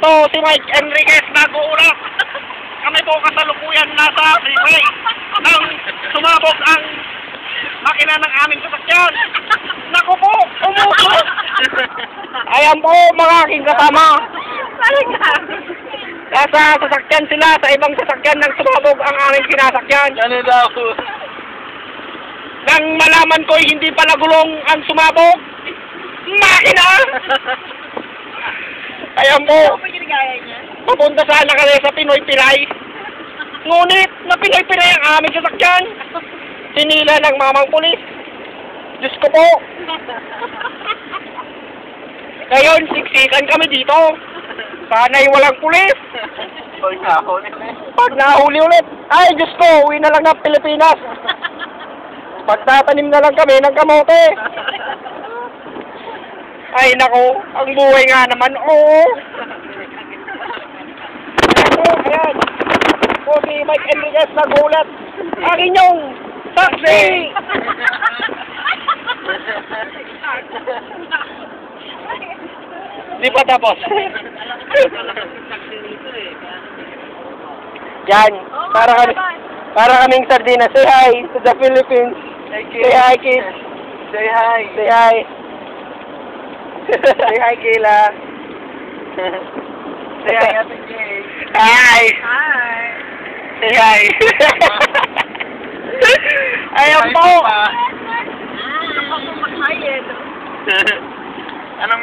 Ito si Mike Enriquez nag-uulap. Kami po kasalukuyan nasa freeway. Nang sumabog ang makina ng aming sasakyan. Naku po, umusok. Ayan po mga aking kasama. Nasa sasakyan sila, sa ibang sasakyan nang sumabog ang aming kinasakyan. Ano daw? Nang malaman ko hindi pala gulong ang sumabog, makina! Ayan po, papunta sana kami sa Pinoy Pilay. Ngunit, na Pinoy Pilay ang aming sasakyan. Sinila ng mamang pulis. Diyos ko po. Ngayon, siksikan kami dito. Sana'y walang pulis. Pag nahuli. Pag nahuli ulit, ay Diyos ko, uwi na lang ng Pilipinas. Pagtatanim na lang kami ng kamote. Ay nako, ang buhay nga naman, oo. Oo, ayan. Si Mike Enriquez nagulat. Ang inyong saksi! Di pa tapos. Yan, para kami, para kaming sardinas. Say hi to the Philippines. Say hi, kids. Say hi. Say hi. Say hi, Kayla. Say hi, Ate Jay. Hi. Hi. Say hi. Ayan po. Mag-hi eh, no? Anong